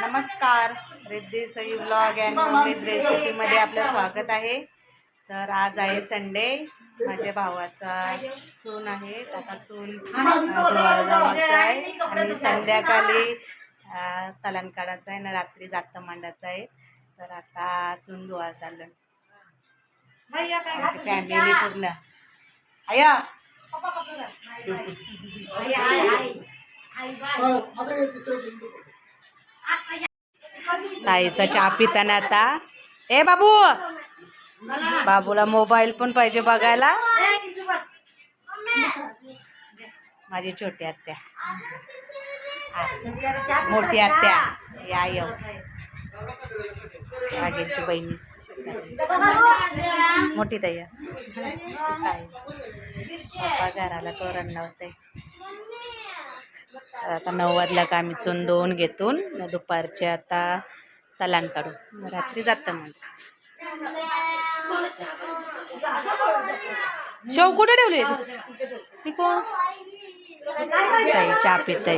नमस्कार Riddhi Sai blog and mummy's रेसिपीमध्ये आपलं स्वागत आहे तर आज आहे संडे माझ्या भावाचा सून आहे त्याचा सून धुवाळगावाचा आहे आणि संध्याकाळी अं, तलन काढायचा आहे ना रात्री जात मांडायचा आहे तर आता चून धुवा चाललं फॅमिली पूर्ण आया ताईचा चहा पिताना आता. ए बाबू! बाबूला मोबाईल पण पाहिजे बघायला. माझी छोटी आत्या. मोठी आत्या. या येऊ. रागेलची बहिणी. मोठी ताई. घराला तोरण लावते तर आता नऊ वाजला का आम्ही चुंदवून घेतून दुपारचे आता तलान काढू. मग रात्री जातं मग. शेव कुठे ठेवले ती कोण? साई चहा पित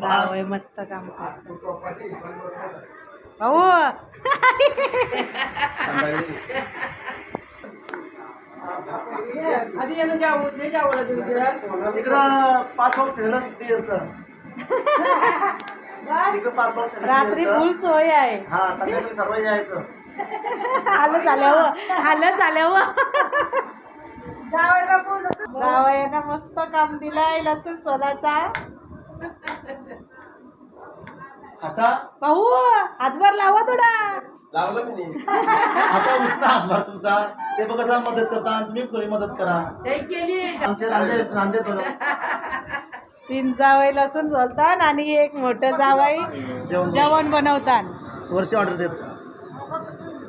भाऊ आहे मस्त काम करतो. भाऊ! तिकडं पाच बॉक्स ठेवलं बिअरचं तिकडं पाच बॉक्स ठेवलं रात्री. फुल सोय आहे. हा संध्याकाळी सर्व यायचं. आलं झाल्यावर आलं झाल्यावर. जावयानं मस्त काम दिलाय लसूण सोलाचा. असा? भाऊ हातभर लावा थोडा. लावलं मी असा उसना हातभार तुमचा. ते बघ कसा मदत करता तुम्ही थोडी मदत करा. आमचे रांदे रांदे थोडं. तीन जावई लसूण सोलतात आणि एक मोठं जावई जेवण. जेवण बनवतात वर्षी ऑर्डर देत.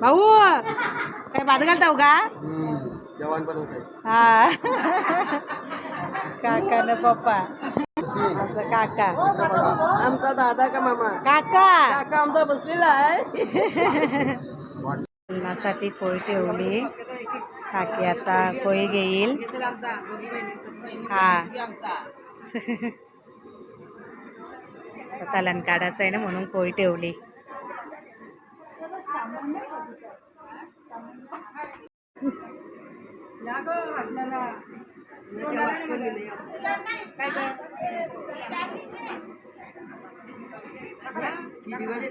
भाऊ काय भात घालताव का? जेवण बनवते हा. काका न पप्पा. आमचा काका. आमचा दादा का मामा? काका. काका आमचा बसलेला आहे. साठी पोळी ठेवली. काकी आता पोळी घेईल. हा. तलन काढायचं आहे ना म्हणून पोळी ठेवली.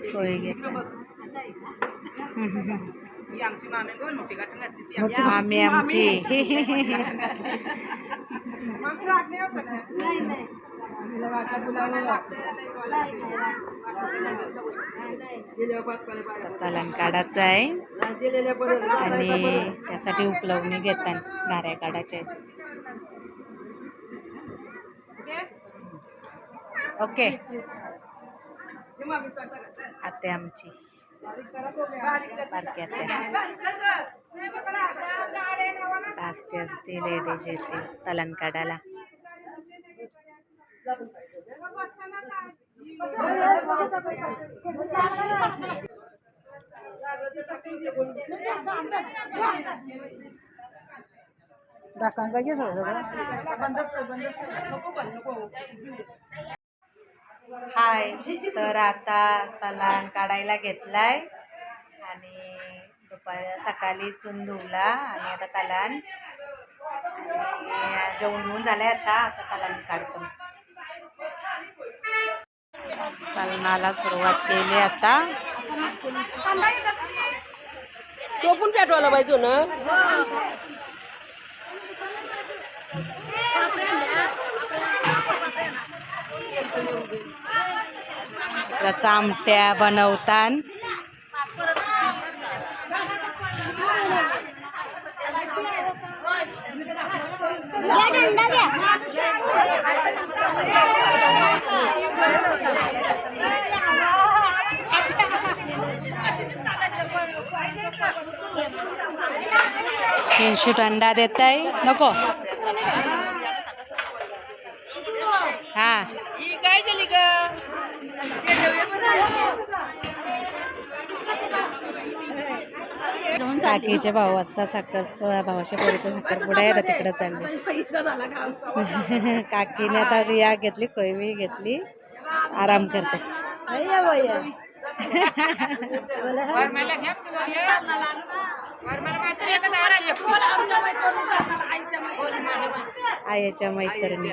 पोळी घेतली मामी आमची. तलन काढायचं आहे. आणि त्यासाठी उपलब्ध घेतात घाऱ्या काढायच्या आहेत ओके? आते आमची. बारकी असते असते लेडीज येते तलन काढायला. हाय तर आता तलान काढायला घेतलाय. आणि दुपार सकाळी चून धुवला आणि आता तलान जेवण होऊन झालंय आता आता तलान काढतो. तलनाला सुरुवात केली आता. तो पण पेटवायला पाहिजे ना? त्याचा आमट्या बनवतात तीनशे अंडा देत आहे नको. साठीचे भाऊ असा साखर भावाच्या पोळीचा साखर पुढे येतात तिकडे चालले. काकीने आता या घेतली कोयमी घेतली. आराम करते. आईच्या मैत्रिणी.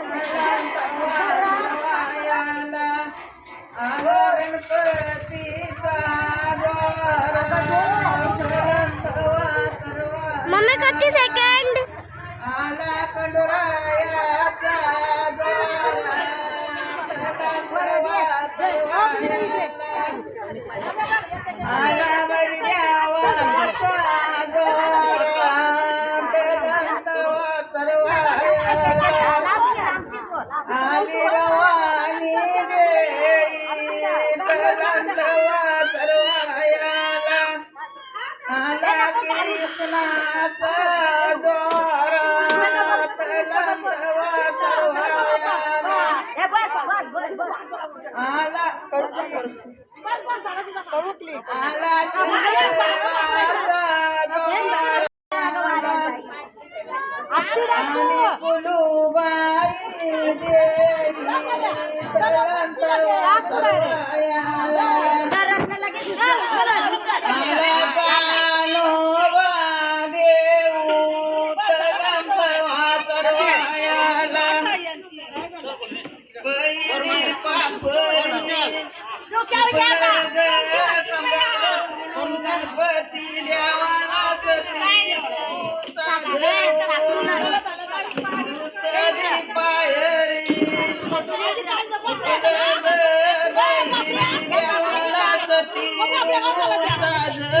आला. करू क्लिक आला. Obrigada.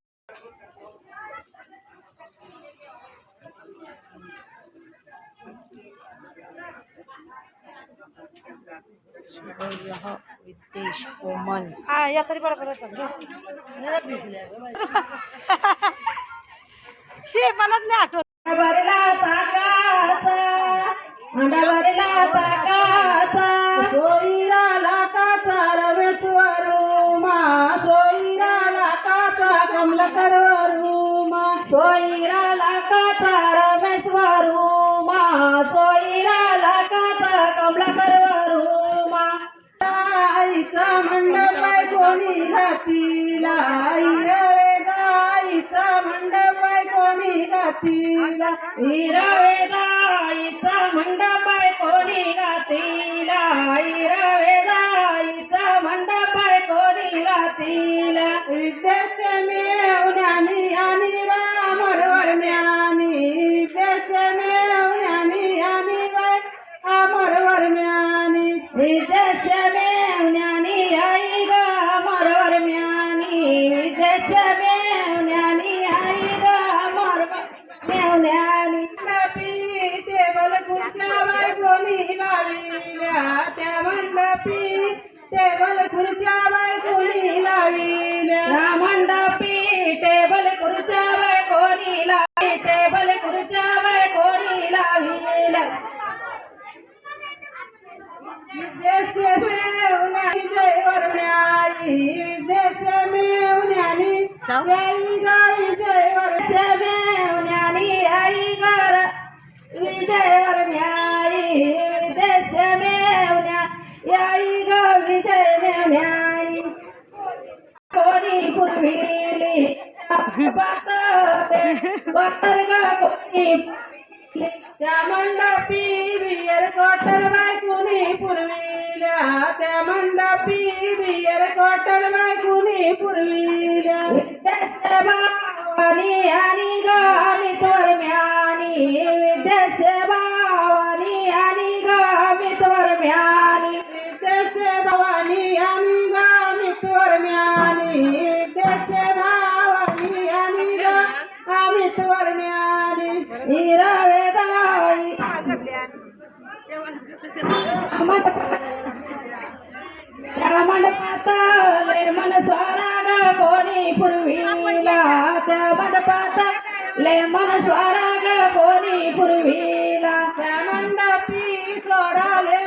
Raha Videsh Oman. Ah, ya tadi pada pada tadi. Si panas ni atur. Barila takasa, anda barila takasa, soira lakasa raveswaruma, soira lakasa kamlakarwaruma, soira lakasa raveswaruma, soira गातीला हिरवे दाईचा कोणी गातीला? हिरवे दाईचा मंडप आहे कोणी गातीला? हिरवे दाईचा मंडप आहे कोणी गातीला? विद्याश्रमी आणि रामरवर मंडपी टेबल खुर्च्यावर कोणी लाविल्या मंडपी टेबल खुर्च्यावर कोणी लावी टेबल खुर्च्यावर कोणी लाविल्या विदेश मेवण्यानी जय वरण्याई विदेश मेवण्यानी जय वर्ष मेवण्यानी आई गर विजय वरण्या विजय कोणी पुरविली त्या मंडपी बियर कॉटल बाय कुणी पुरविल्या. त्या मंडपी बियर कॉटल बाय कुणी पुरविल्या. भावानी आणि गामी म्यानी विद्याच्या भावानी आणि गामी म्यानी विद्याच्या भावानी आणि गामी म्यानी विद्याच्या भावानी आणि गामी म्यानी हिरवेदाई. मंडपात मन स्वाराग कोणी पुरविला त्या मंडपात ले मन स्वाराग कोणी पुरविला त्या मंडपी सोडाले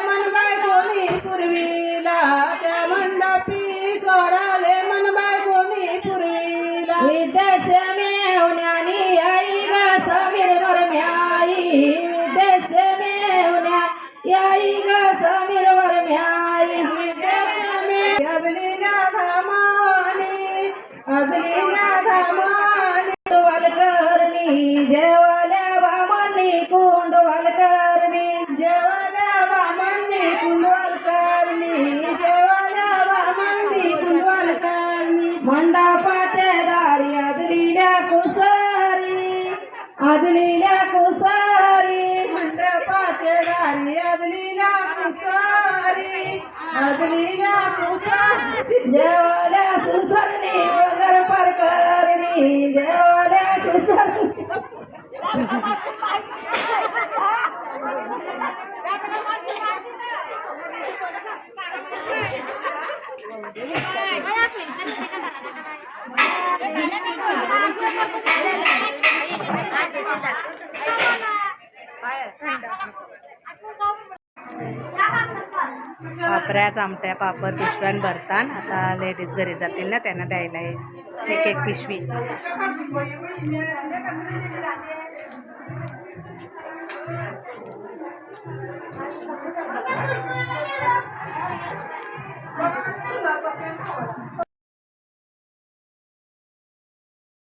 ಅದಲಿ ನಾಕು ಸಾರಿ ಮಂಟಪಾತೆ ದಾರಿ ಅದಲಿ ನಾಕು ಸಾರಿ ಅದಲಿ ನಾಕು ಸಾರಿ ದೇವಾಲ ಸುಸರ್ಣಿ ವಗರ ಪರ್ಕಾರಿಣಿ पापऱ्या आमट्या पापड पिशव्यान भरतान. आता लेडीज घरी जातील ना त्यांना द्यायला आहे एक एक पिशवी.